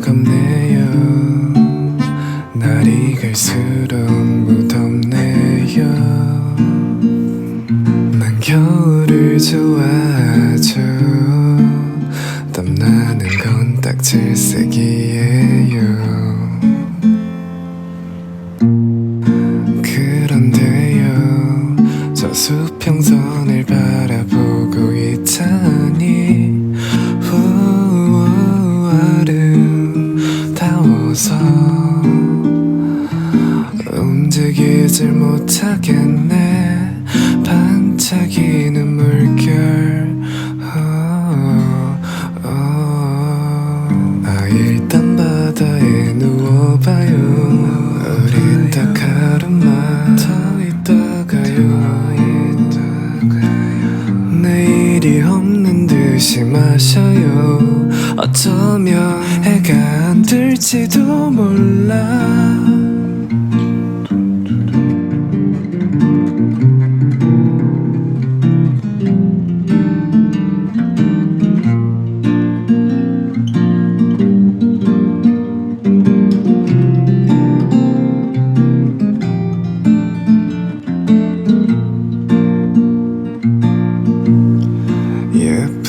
차갑네요. 날이 갈수록 무덥네요. 난 겨울을 좋아하죠. 땀나는 건 딱 질색이에요. 그런데요 저 수평선을 바라보고 있잖아. 움직이질 못하겠네. 반짝이는 물결. 어, 어. 아 일단 바다에 누워봐요. 우리 딱 하루만 더 있다가요. 내일이 없는 듯이 마셔요. 어쩌면 해가 안 들지도 몰라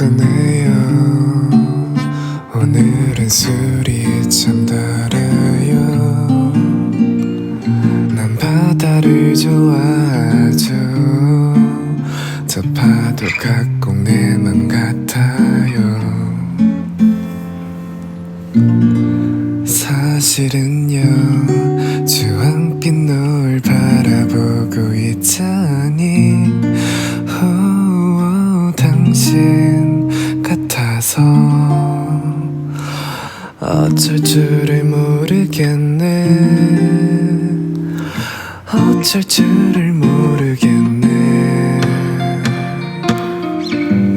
예쁘네요. 오늘은 술이 참 달아요. 난 바다를 좋아하죠. 저 파도가 꼭 내 맘 같아요. 사실은요 주황빛 노을 바라보고 있자니 같아서 어쩔 줄을 모르겠네. 어쩔 줄을 모르겠네.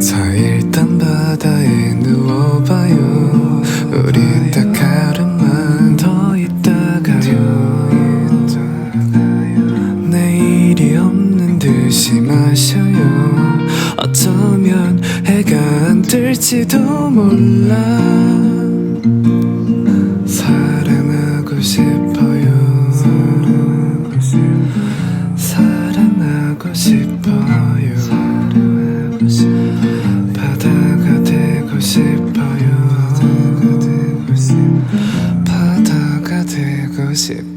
자 일단 바다에 누워봐요. 우리 해가 안 뜰지도 몰라. 사랑하고 싶어요. 사랑하고 싶어요. 바다가 되고 싶어요. 바다가 되고 싶어요